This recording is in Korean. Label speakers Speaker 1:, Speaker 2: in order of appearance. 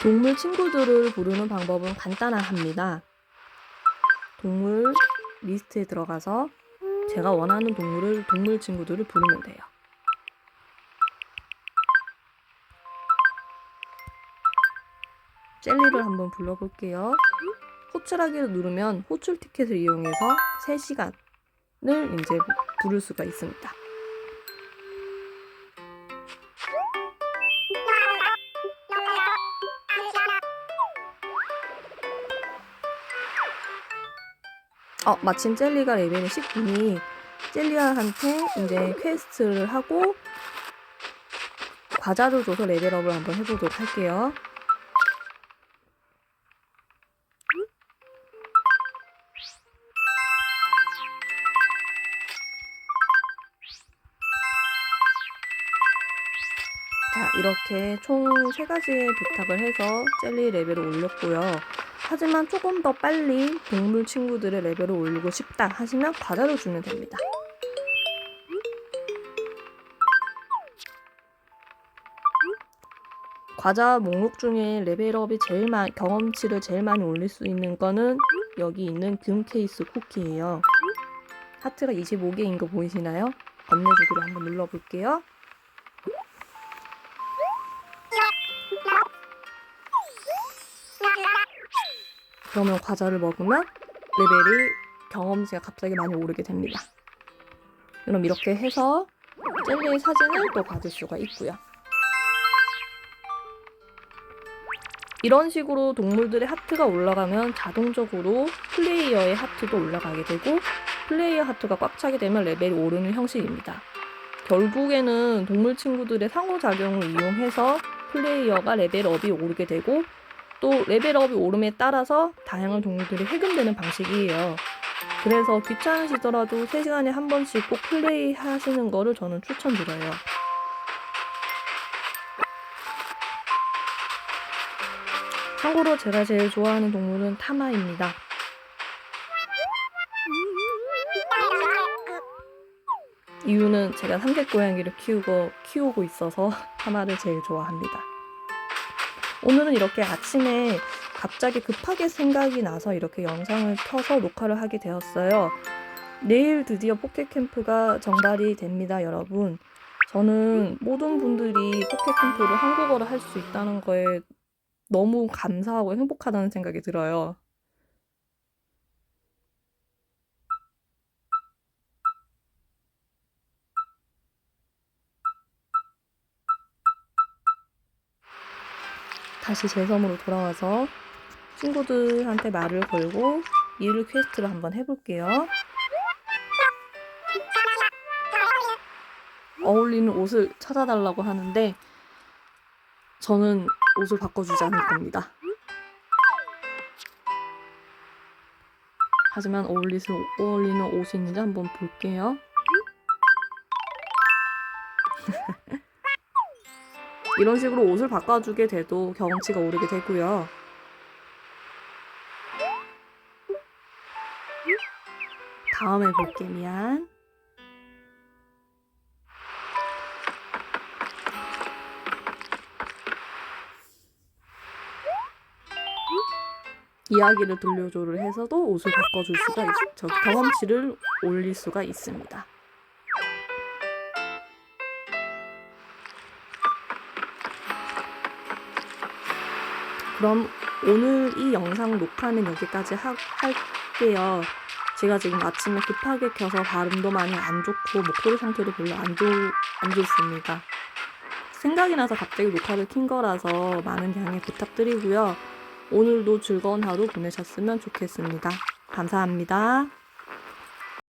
Speaker 1: 동물 친구들을 부르는 방법은 간단합니다. 동물 리스트에 들어가서 제가 원하는 동물을 동물 친구들을 부르면 돼요. 젤리를 한번 불러볼게요. 호출하기를 누르면 호출 티켓을 이용해서 3시간을 이제 부를 수가 있습니다. 어, 마침 젤리가 레벨이 19니 젤리한테 이제 퀘스트를 하고 과자를 줘서 레벨업을 한번 해보도록 할게요. 자, 이렇게 총 3가지의 부탁을 해서 젤리 레벨을 올렸고요. 하지만 조금 더 빨리 동물 친구들의 레벨을 올리고 싶다 하시면 과자를 주면 됩니다. 과자 목록 중에 레벨업이 제일 많이 경험치를 제일 많이 올릴 수 있는 거는 여기 있는 금 케이스 쿠키예요. 하트가 25개인 거 보이시나요? 건네주기를 한번 눌러볼게요. 그러면 과자를 먹으면 레벨이 경험치가 갑자기 많이 오르게 됩니다. 그럼 이렇게 해서 젤리의 사진을 또 받을 수가 있고요. 이런 식으로 동물들의 하트가 올라가면 자동적으로 플레이어의 하트도 올라가게 되고 플레이어 하트가 꽉 차게 되면 레벨이 오르는 형식입니다. 결국에는 동물 친구들의 상호작용을 이용해서 플레이어가 레벨업이 오르게 되고 또 레벨업이 오름에 따라서 다양한 동물들이 해금되는 방식이에요. 그래서 귀찮으시더라도 3시간에 한 번씩 꼭 플레이 하시는 거를 저는 추천드려요. 참고로 제가 제일 좋아하는 동물은 타마입니다. 이유는 제가 삼색 고양이를 키우고 키우고 있어서 타마를 제일 좋아합니다. 오늘은 이렇게 아침에 갑자기 급하게 생각이 나서 이렇게 영상을 켜서 녹화를 하게 되었어요. 내일 드디어 포켓캠프가 정발이 됩니다, 여러분. 저는 모든 분들이 포켓캠프를 한국어로 할 수 있다는 거에 너무 감사하고 행복하다는 생각이 들어요. 다시 제 섬으로 돌아와서 친구들한테 말을 걸고 일을 퀘스트를 한번 해볼게요. 어울리는 옷을 찾아달라고 하는데 저는 옷을 바꿔주지 않을 겁니다. 하지만 어울리는, 어울리는 옷이 있는지 한번 볼게요. 이런 식으로 옷을 바꿔주게 돼도 경험치가 오르게 되고요. 다음에 볼게 미안. 이야기를 들려줘를 해서도 옷을 바꿔줄 수가 있, 저 경험치를 올릴 수가 있습니다. 그럼 오늘 이 영상 녹화는 여기까지 하, 할게요. 제가 지금 아침에 급하게 켜서 발음도 많이 안 좋고 목소리 상태도 별로 안, 좋, 안 좋습니다. 생각이 나서 갑자기 녹화를 킨 거라서 많은 양해 부탁드리고요. 오늘도 즐거운 하루 보내셨으면 좋겠습니다. 감사합니다.